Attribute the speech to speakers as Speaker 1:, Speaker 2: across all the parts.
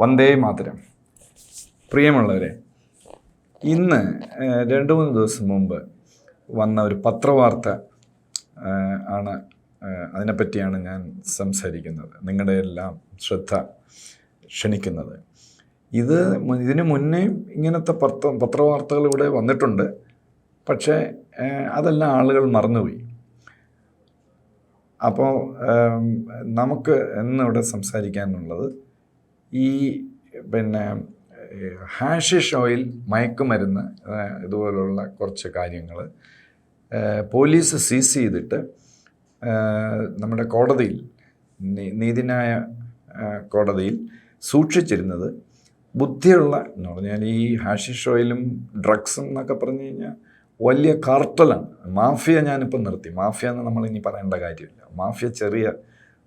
Speaker 1: വന്ദേ മാതരം. പ്രിയമുള്ളവരെ ഇന്ന് രണ്ട് മൂന്ന് ദിവസം മുമ്പ് വന്ന ഒരു പത്രവാർത്ത ആണ് അതിനെപ്പറ്റിയാണ് ഞാൻ സംസാരിക്കുന്നത്. നിങ്ങളുടെ എല്ലാം ശ്രദ്ധ ക്ഷണിക്കുന്നത്. ഇത് ഇതിനു മുന്നേ ഇങ്ങനത്തെ പത്ര പത്രവാർത്തകൾ ഇവിടെ വന്നിട്ടുണ്ട്. പക്ഷേ അതെല്ലാം ആളുകൾ മറന്നുപോയി. അപ്പോൾ നമുക്ക് ഇന്നിവിടെ സംസാരിക്കാനുള്ളത് ഈ പിന്നെ ഹാഷിഷ് ഓയിൽ മയക്കുമരുന്ന് ഇതുപോലുള്ള കുറച്ച് കാര്യങ്ങൾ പോലീസ് സീസ് ചെയ്തിട്ട് നമ്മുടെ കോടതിയിൽ നീതിന്യായ കോടതിയിൽ സൂക്ഷിച്ചിരുന്നത് ബുദ്ധിയുള്ള എന്ന് പറഞ്ഞാൽ ഈ ഹാഷിഷ് ഓയിലും ഡ്രഗ്സും എന്നൊക്കെ പറഞ്ഞു കഴിഞ്ഞാൽ വലിയ കാർട്ടലാണ്. മാഫിയ ഞാനിപ്പോൾ നിർത്തി. മാഫിയ എന്ന് നമ്മളിനി പറയേണ്ട കാര്യമില്ല. മാഫിയ ചെറിയ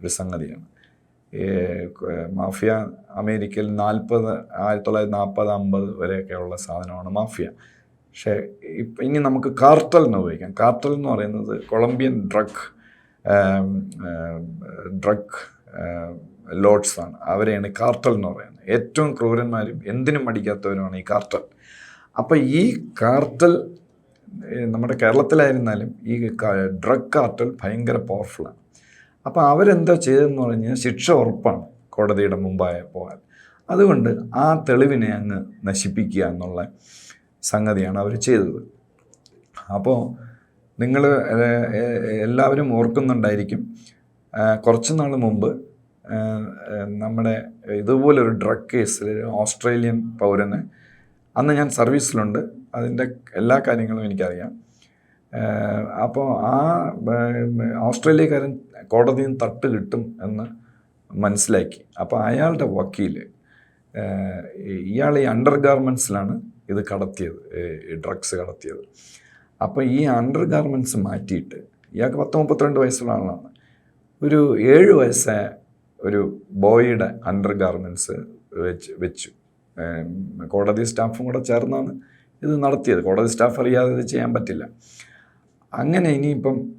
Speaker 1: ഒരു സംഗതിയാണ്. മാഫിയ അമേരിക്കയിൽ നാൽപ്പത് ആയിരത്തി തൊള്ളായിരത്തി നാൽപ്പത് അമ്പത് വരെയൊക്കെയുള്ള സാധനമാണ് മാഫിയ. പക്ഷേ ഇപ്പം ഇനി നമുക്ക് കാർട്ടൽ എന്ന് ഉപയോഗിക്കാം. കാർട്ടൽ എന്ന് പറയുന്നത് കൊളംബിയൻ ഡ്രഗ് ഡ്രഗ് ലോഡ്സാണ് അവരെയാണ് കാർട്ടൽ എന്ന് പറയുന്നത്. ഏറ്റവും ക്രൂരന്മാരും എന്തിനും മടിക്കാത്തവരുമാണ് ഈ കാർട്ടൽ. അപ്പോൾ ഈ കാർട്ടൽ നമ്മുടെ കേരളത്തിലായിരുന്നാലും ഈ ഡ്രഗ് കാർട്ടൽ ഭയങ്കര പവർഫുള്ളാണ് അപ്പോൾ അവരെന്താ ചെയ്തതെന്ന് പറഞ്ഞാൽ ശിക്ഷ ഉറപ്പാണ് കോടതിയുടെ മുമ്പായ പോകാൻ. അതുകൊണ്ട് ആ തെളിവിനെ അങ്ങ് നശിപ്പിക്കുക എന്നുള്ള സംഗതിയാണ് അവർ ചെയ്തത്. അപ്പോൾ നിങ്ങൾ എല്ലാവരും ഓർക്കുന്നുണ്ടായിരിക്കും കുറച്ച് നാൾ മുമ്പ് നമ്മുടെ ഇതുപോലൊരു ഡ്രഗ് കേസിൽ ഓസ്ട്രേലിയൻ പൗരന് അന്ന് ഞാൻ സർവീസിലുണ്ട്. അതിന്റെ എല്ലാ കാര്യങ്ങളും എനിക്കറിയാം. അപ്പോൾ ആ ഓസ്ട്രേലിയക്കാരൻ കോടതിയിൽ നിന്ന് തട്ട് കിട്ടും എന്ന് മനസ്സിലാക്കി. അപ്പോൾ അയാളുടെ വക്കീൽ ഇയാൾ ഈ അണ്ടർ ഗാർമെൻസിലാണ് ഇത് കടത്തിയത് ഡ്രഗ്സ് കടത്തിയത്. അപ്പോൾ ഈ അണ്ടർ ഗാർമെന്റ്സ് മാറ്റിയിട്ട് ഇയാൾക്ക് പത്ത് മുപ്പത്തിരണ്ട് വയസ്സുള്ള ആളാണ്. ഒരു ഏഴ് വയസ്സായ ഒരു ബോയിയുടെ അണ്ടർ ഗാർമെന്റ്സ് വെച്ച്. വെച്ചു കോടതി സ്റ്റാഫും കൂടെ ചേർന്നാണ് ഇത് നടത്തിയത്. കോടതി സ്റ്റാഫ് അറിയാതെ ഇത് ചെയ്യാൻ പറ്റില്ല. അങ്ങനെ ഇനിയിപ്പം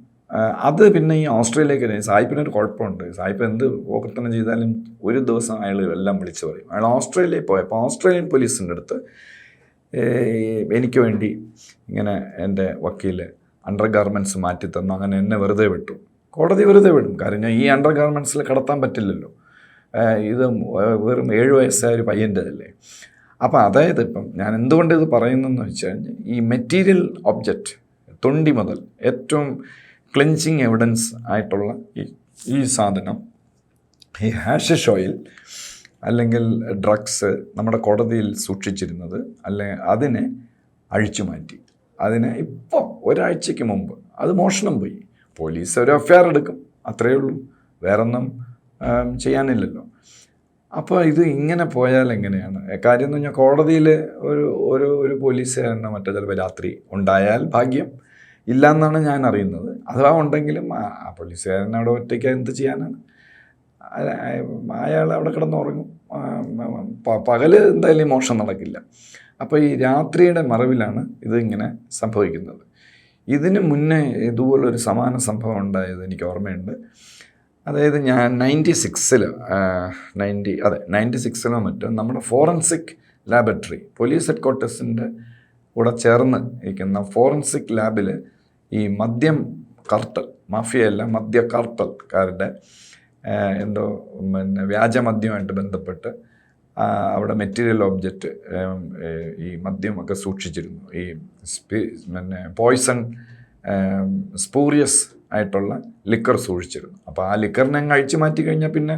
Speaker 1: അത് പിന്നെ ഈ ഓസ്ട്രേലിയക്ക് വരും. സായിപ്പിനൊരു കുഴപ്പമുണ്ട്. സായിപ്പ് എന്ത് ഓപ്പർത്തനം ചെയ്താലും ഒരു ദിവസം അയാൾ എല്ലാം വിളിച്ചു പറയും. അയാൾ ഓസ്ട്രേലിയയിൽ പോയപ്പോൾ ഓസ്ട്രേലിയൻ പോലീസിന്റെ അടുത്ത് എനിക്ക് വേണ്ടി ഇങ്ങനെ എന്റെ വക്കീൽ അണ്ടർ ഗാർമെന്റ്സ് മാറ്റി തന്നു. അങ്ങനെ എന്നെ വെറുതെ വിട്ടു. കോടതി വെറുതെ വിടും. കാരണം ഞാൻ ഈ അണ്ടർ ഗാർമെന്റ്സിൽ കടത്താൻ പറ്റില്ലല്ലോ. ഇത് വെറും ഏഴ് വയസ്സായ ഒരു പയ്യന്റെതല്ലേ അപ്പോൾ അതായത് ഇപ്പം ഞാൻ എന്തുകൊണ്ട് ഇത് പറയുന്നതെന്ന് വെച്ച് കഴിഞ്ഞാൽ ഈ മെറ്റീരിയൽ ഒബ്ജക്റ്റ് തൊണ്ടി മുതൽ ഏറ്റവും ക്ലെൻസിങ് എവിഡൻസ് ആയിട്ടുള്ള ഈ ഈ സാധനം ഈ ഹാഷിഷ് ഓയിൽ അല്ലെങ്കിൽ ഡ്രഗ്സ് നമ്മുടെ കോടതിയിൽ സൂക്ഷിച്ചിരുന്നത് അല്ലെ അതിനെ അഴിച്ചു മാറ്റി. അതിനെ ഇപ്പോൾ ഒരാഴ്ചയ്ക്ക് മുമ്പ് അത് മോഷണം പോയി. പോലീസ് ഒരു എഫ്ഐആർ എടുക്കും അത്രയേ ഉള്ളൂ. വേറൊന്നും ചെയ്യാനില്ലല്ലോ. അപ്പോൾ ഇത് ഇങ്ങനെ പോയാൽ എങ്ങനെയാണ്? കാര്യം എന്ന് പറഞ്ഞാൽ കോടതിയിൽ ഒരു ഒരു ഒരു പോലീസുകാരനെ മറ്റേ ചിലപ്പോൾ രാത്രി ഉണ്ടായാൽ ഭാഗ്യം ഇല്ല എന്നാണ് ഞാൻ അറിയുന്നത്. അഥവാ ഉണ്ടെങ്കിലും ആ പോലീസുകാരൻ അവിടെ ഒറ്റയ്ക്ക് എന്ത് ചെയ്യാനാണ്? അയാൾ അവിടെ കിടന്ന് ഉറങ്ങും പകൽ എന്തായാലും മോഷണം നടക്കില്ല. അപ്പോൾ ഈ രാത്രിയുടെ മറവിലാണ് ഇത് സംഭവിക്കുന്നത്. ഇതിന് മുന്നേ ഇതുപോലൊരു സമാന സംഭവം ഉണ്ടായത് എനിക്ക് ഓർമ്മയുണ്ട്. അതായത് ഞാൻ നയന്റി സിക്സിൽ നയന്റി അതെ നയന്റി സിക്സിലോ മറ്റോ നമ്മുടെ ഫോറൻസിക് ലാബറട്ടറി പോലീസ് ഹെഡ് ക്വാർട്ടേഴ്സിന്റെ കൂടെ ചേർന്ന് ഇരിക്കുന്ന ഫോറൻസിക് ലാബിൽ ഈ മദ്യം കർട്ടൽ മാഫിയയല്ല മദ്യ കർട്ടൽക്കാരുടെ എന്തോ പിന്നെ വ്യാജമദ്യമായിട്ട് ബന്ധപ്പെട്ട് അവിടെ മെറ്റീരിയൽ ഓബ്ജക്റ്റ് ഈ മദ്യമൊക്കെ സൂക്ഷിച്ചിരുന്നു. ഈ പിന്നെ പോയ്സൺ സ്പൂറിയസ് ആയിട്ടുള്ള ലിക്കർ സൂക്ഷിച്ചിരുന്നു. അപ്പോൾ ആ ലിക്കറിനെ അഴിച്ചു മാറ്റി കഴിഞ്ഞാൽ പിന്നെ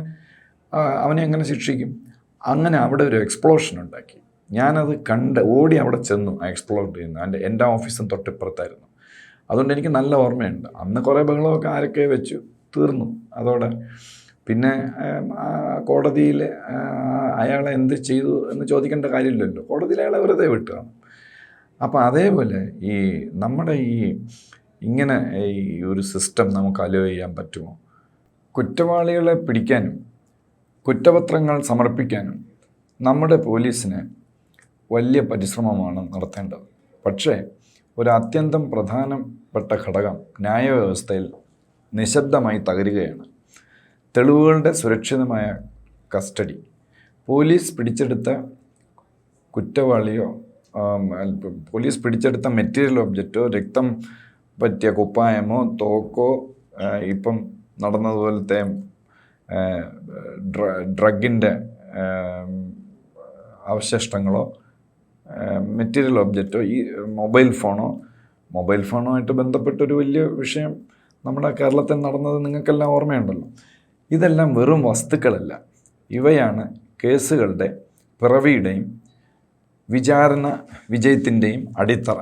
Speaker 1: അവനെ എങ്ങനെ ശിക്ഷിക്കും? അങ്ങനെ അവിടെ ഒരു എക്സ്പ്ലോഷൻ ഉണ്ടാക്കി. ഞാനത് കണ്ട് ഓടി അവിടെ ചെന്നു ആ എക്സ്പ്ലോർ ചെയ്യുന്നു. എന്റെ എന്റെ ഓഫീസും തൊട്ടിപ്പുറത്തായിരുന്നു. അതുകൊണ്ട് എനിക്ക് നല്ല ഓർമ്മയുണ്ട്. അന്ന് കുറേ ബഹളമൊക്കെ ആരൊക്കെ വെച്ചു തീർന്നു. അതോടെ പിന്നെ കോടതിയിൽ അയാളെ എന്ത് ചെയ്തു എന്ന് ചോദിക്കേണ്ട കാര്യമില്ലല്ലോ. കോടതിയിൽ അയാളെ വെറുതെ വിട്ടുകയാണ് അപ്പോൾ അതേപോലെ ഈ നമ്മുടെ ഈ ഇങ്ങനെ ഈ ഒരു സിസ്റ്റം നമുക്ക് അലോ ചെയ്യാൻ പറ്റുമോ? കുറ്റവാളികളെ പിടിക്കാനും കുറ്റപത്രങ്ങൾ സമർപ്പിക്കാനും നമ്മുടെ പോലീസിന് വലിയ പരിശ്രമമാണ് നടത്തേണ്ടത്. പക്ഷേ ഒരു അത്യന്തം പ്രധാനപ്പെട്ട ഘടകം ന്യായവ്യവസ്ഥയിൽ നിശബ്ദമായി തകരുകയാണ്. തെളിവുകളുടെ സുരക്ഷിതമായ കസ്റ്റഡി. പോലീസ് പിടിച്ചെടുത്ത കുറ്റവാളിയോ പോലീസ് പിടിച്ചെടുത്ത മെറ്റീരിയൽ ഒബ്ജക്റ്റോ രക്തം പറ്റിയ കുപ്പായമോ തോക്കോ ഇപ്പം നടന്നതുപോലത്തെ ഡ്ര ഡ്രഗിന്റെ അവശിഷ്ടങ്ങളോ മെറ്റീരിയൽ ഒബ്ജക്റ്റോ ഈ മൊബൈൽ ഫോണോ മൊബൈൽ ഫോണുമായിട്ട് ബന്ധപ്പെട്ടൊരു വലിയ വിഷയം നമ്മുടെ കേരളത്തിൽ നടന്നത് നിങ്ങൾക്കെല്ലാം ഓർമ്മയുണ്ടല്ലോ. ഇതെല്ലാം വെറും വസ്തുക്കളല്ല. ഇവയാണ് കേസുകളുടെ പിറവിയുടെയും വിചാരണ വിജയത്തിന്റെയും അടിത്തറ.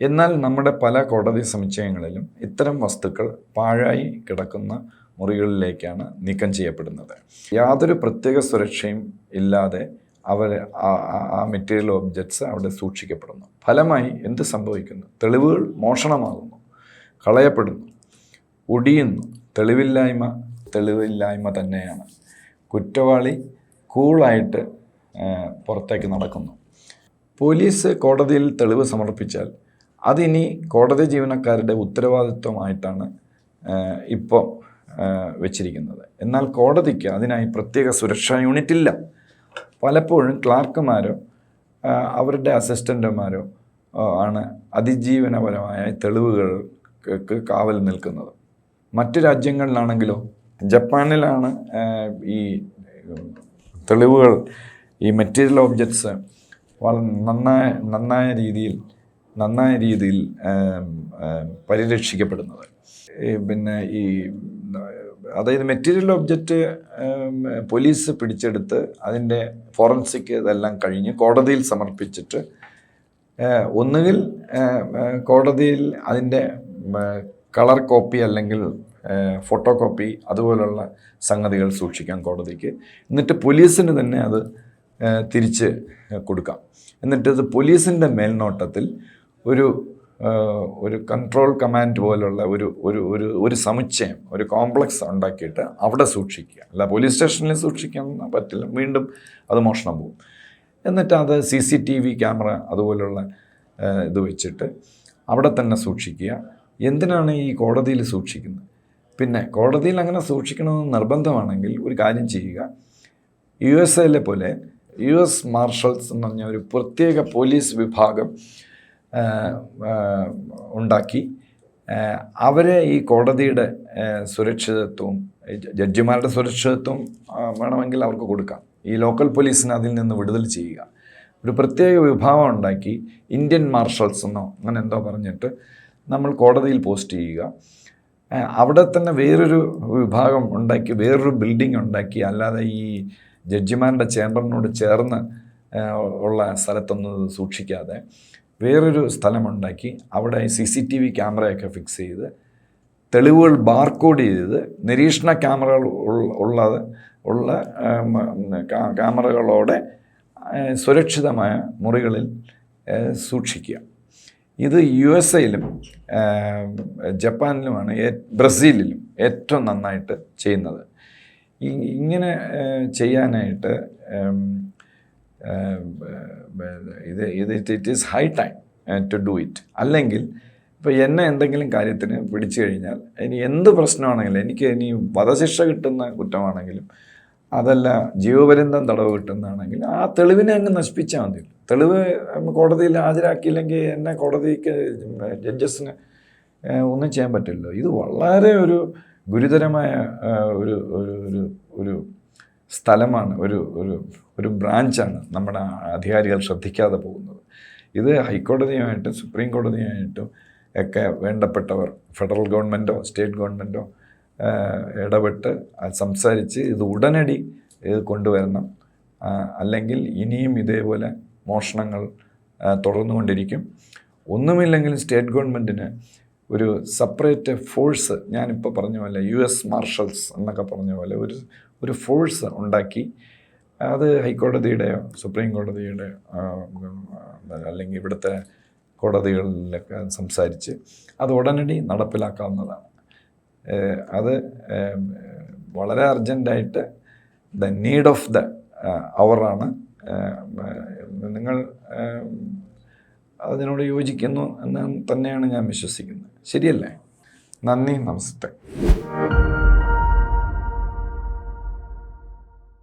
Speaker 1: എന്നാൽ നമ്മുടെ പല കോടതി സമുച്ചയങ്ങളിലും ഇത്തരം വസ്തുക്കൾ പാഴായി കിടക്കുന്ന മുറികളിലേക്കാണ് നീക്കം ചെയ്യപ്പെടുന്നത്. യാതൊരു പ്രത്യേക സുരക്ഷയും ഇല്ലാതെ അവർ ആ- മെറ്റീരിയൽ ഒബ്ജക്ട്സ് അവിടെ സൂക്ഷിക്കപ്പെടുന്നു. ഫലമായി എന്ത് സംഭവിക്കുന്നു? തെളിവുകൾ മോഷണമാകുന്നു കളയപ്പെടുന്നു ഒടിയുന്നു. തെളിവില്ലായ്മ തെളിവില്ലായ്മ തന്നെയാണ്. കുറ്റവാളി കൂളായിട്ട് പുറത്തേക്ക് നടക്കുന്നു. പോലീസ് കോടതിയിൽ തെളിവ് സമർപ്പിച്ചാൽ അതിനി കോടതി ജീവനക്കാരുടെ ഉത്തരവാദിത്വമായിട്ടാണ് ഇപ്പോൾ വെച്ചിരിക്കുന്നത്. എന്നാൽ കോടതിക്ക് അതിനായി പ്രത്യേക സുരക്ഷാ യൂണിറ്റ് ഇല്ല പലപ്പോഴും ക്ലാർക്കുമാരോ അവരുടെ അസിസ്റ്റന്റുമാരോ ആണ് അതിജീവനപരമായ തെളിവുകൾക്ക് കാവൽ നിൽക്കുന്നത്. മറ്റു രാജ്യങ്ങളിലാണെങ്കിലോ ജപ്പാനിലാണ് ഈ തെളിവുകൾ ഈ മെറ്റീരിയൽ ഓബ്ജക്ട്സ് വളരെ നന്നായ നന്നായ രീതിയിൽ നന്നായ രീതിയിൽ പരിരക്ഷിക്കപ്പെടുന്നത്. പിന്നെ ഈ അതായത് മെറ്റീരിയൽ ഒബ്ജക്റ്റ് പോലീസ് പിടിച്ചെടുത്ത് അതിന്റെ ഫോറൻസിക് ഇതെല്ലാം കഴിഞ്ഞ് കോടതിയിൽ സമർപ്പിച്ചിട്ട് ഒന്നുകിൽ കോടതിയിൽ അതിന്റെ കളർ കോപ്പി അല്ലെങ്കിൽ ഫോട്ടോ കോപ്പി അതുപോലുള്ള സംഗതികൾ സൂക്ഷിക്കാം കോടതിക്ക്. എന്നിട്ട് പോലീസിന് തന്നെ അത് തിരിച്ച് കൊടുക്കാം. എന്നിട്ട് അത് പോലീസിന്റെ മേൽനോട്ടത്തിൽ ഒരു ഒരു കൺട്രോൾ കമാൻഡ് പോലുള്ള ഒരു ഒരു ഒരു ഒരു സമുച്ചയം ഒരു കോംപ്ലക്സ് ഉണ്ടാക്കിയിട്ട് അവിടെ സൂക്ഷിക്കുക. അല്ല പോലീസ് സ്റ്റേഷനിൽ സൂക്ഷിക്കാൻ പറ്റില്ല വീണ്ടും അത് മോഷണം പോകും. എന്നിട്ട് അത് C C T V camera അതുപോലുള്ള ഇത് വെച്ചിട്ട് അവിടെ തന്നെ സൂക്ഷിക്കുക. എന്തിനാണ് ഈ കോടതിയിൽ സൂക്ഷിക്കുന്നത്? പിന്നെ കോടതിയിൽ അങ്ങനെ സൂക്ഷിക്കണമെന്ന് നിർബന്ധമാണെങ്കിൽ ഒരു കാര്യം ചെയ്യുക. യു എസ് എയിലെ പോലെ യു എസ് മാർഷൽസ് എന്ന് പറഞ്ഞ ഒരു പ്രത്യേക പോലീസ് വിഭാഗം ഉണ്ടാക്കി. അവരെ ഈ കോടതിയുടെ സുരക്ഷിതത്വം സുരക്ഷിതത്വവും ജഡ്ജിമാരുടെ സുരക്ഷിതത്വം വേണമെങ്കിൽ അവർക്ക് കൊടുക്കാം. ഈ ലോക്കൽ പോലീസിനെ അതിൽ നിന്ന് വിടുതൽ ചെയ്യുക. ഒരു പ്രത്യേക വിഭാഗം ഉണ്ടാക്കി ഇന്ത്യൻ മാർഷൽസ് എന്നോ അങ്ങനെ എന്തോ പറഞ്ഞിട്ട് നമ്മൾ കോടതിയിൽ പോസ്റ്റ് ചെയ്യുക. അവിടെ തന്നെ വേറൊരു വിഭാഗം ഉണ്ടാക്കി വേറൊരു ബിൽഡിംഗ് ഉണ്ടാക്കി അല്ലാതെ ഈ ജഡ്ജിമാരുടെ ചേംബറിനോട് ചേർന്ന് ഉള്ള സ്ഥലത്തൊന്നും സൂക്ഷിക്കാതെ വേറൊരു സ്ഥലമുണ്ടാക്കി അവിടെ സി സി ടി വി ക്യാമറയൊക്കെ ഫിക്സ് ചെയ്ത് തെളിവുകൾ ബാർകോഡ് ചെയ്ത് നിരീക്ഷണ ക്യാമറകൾ ഉള്ള- ഉള്ളത് ഉള്ള ക്യാമറകളോടെ സുരക്ഷിതമായ മുറികളിൽ സൂക്ഷിക്കുക. ഇത് യു എസ് എയിലും ജപ്പാനിലുമാണ് ബ്രസീലിലും ഏറ്റവും നന്നായിട്ട് ചെയ്യുന്നത്. ഇങ്ങനെ ചെയ്യാനായിട്ട് ഇത് ഇത് it is high time to do it അല്ലെങ്കിൽ ഇപ്പോൾ എന്നെ എന്തെങ്കിലും കാര്യത്തിന് പിടിച്ചു കഴിഞ്ഞാൽ ഇനി എന്ത് പ്രശ്നമാണെങ്കിലും എനിക്ക് ഇനി വധശിക്ഷ കിട്ടുന്ന കുറ്റമാണെങ്കിലും അതല്ല ജീവപര്യന്തം തടവ് കിട്ടുന്നതാണെങ്കിൽ ആ തെളിവിനെ അങ്ങ് നശിപ്പിച്ചാൽ മതി. തെളിവ് കോടതിയിൽ ഹാജരാക്കിയില്ലെങ്കിൽ എന്നെ കോടതിക്ക് ജഡ്ജസിന് ഒന്നും ചെയ്യാൻ പറ്റില്ലല്ലോ. ഇത് വളരെ ഒരു ഗുരുതരമായ ഒരു ഒരു ഒരു ഒരു സ്ഥലമാണ് ഒരു ഒരു ഒരു ബ്രാഞ്ചാണ് നമ്മുടെ അധികാരികൾ ശ്രദ്ധിക്കാതെ പോകുന്നത്. ഇത് ഹൈക്കോടതിയുമായിട്ടും സുപ്രീം കോടതിയുമായിട്ടും ഒക്കെ വേണ്ടപ്പെട്ടവർ ഫെഡറൽ ഗവൺമെന്റോ സ്റ്റേറ്റ് ഗവൺമെന്റോ ഇടപെട്ട് സംസാരിച്ച് ഇത് ഉടനടി ഇത് കൊണ്ടുവരണം. അല്ലെങ്കിൽ ഇനിയും ഇതേപോലെ മോഷണങ്ങൾ തുടർന്നുകൊണ്ടിരിക്കും. ഒന്നുമില്ലെങ്കിൽ സ്റ്റേറ്റ് ഗവൺമെന്റിന് ഒരു സെപ്പറേറ്റ് ഫോഴ്സ് ഞാനിപ്പോൾ പറഞ്ഞ പോലെ യു എസ് മാർഷൽസ് എന്നൊക്കെ പറഞ്ഞ പോലെ ഒരു ഒരു ഫോഴ്സ് ഉണ്ടാക്കി. അത് ഹൈക്കോടതിയുടെയോ സുപ്രീം കോടതിയുടെ അല്ലെങ്കിൽ ഇവിടുത്തെ കോടതികളിലൊക്കെ സംസാരിച്ച് അത് ഉടനടി നടപ്പിലാക്കാവുന്നതാണ്. അത് വളരെ അർജന്റായിട്ട് ദ നീഡ് ഓഫ് ദ അവറാണ് നിങ്ങൾ അതിനോട് യോജിക്കുന്നു എന്ന് തന്നെയാണ് ഞാൻ വിശ്വസിക്കുന്നത്. ശരിയല്ലേ? നന്ദി നമസ്തേ.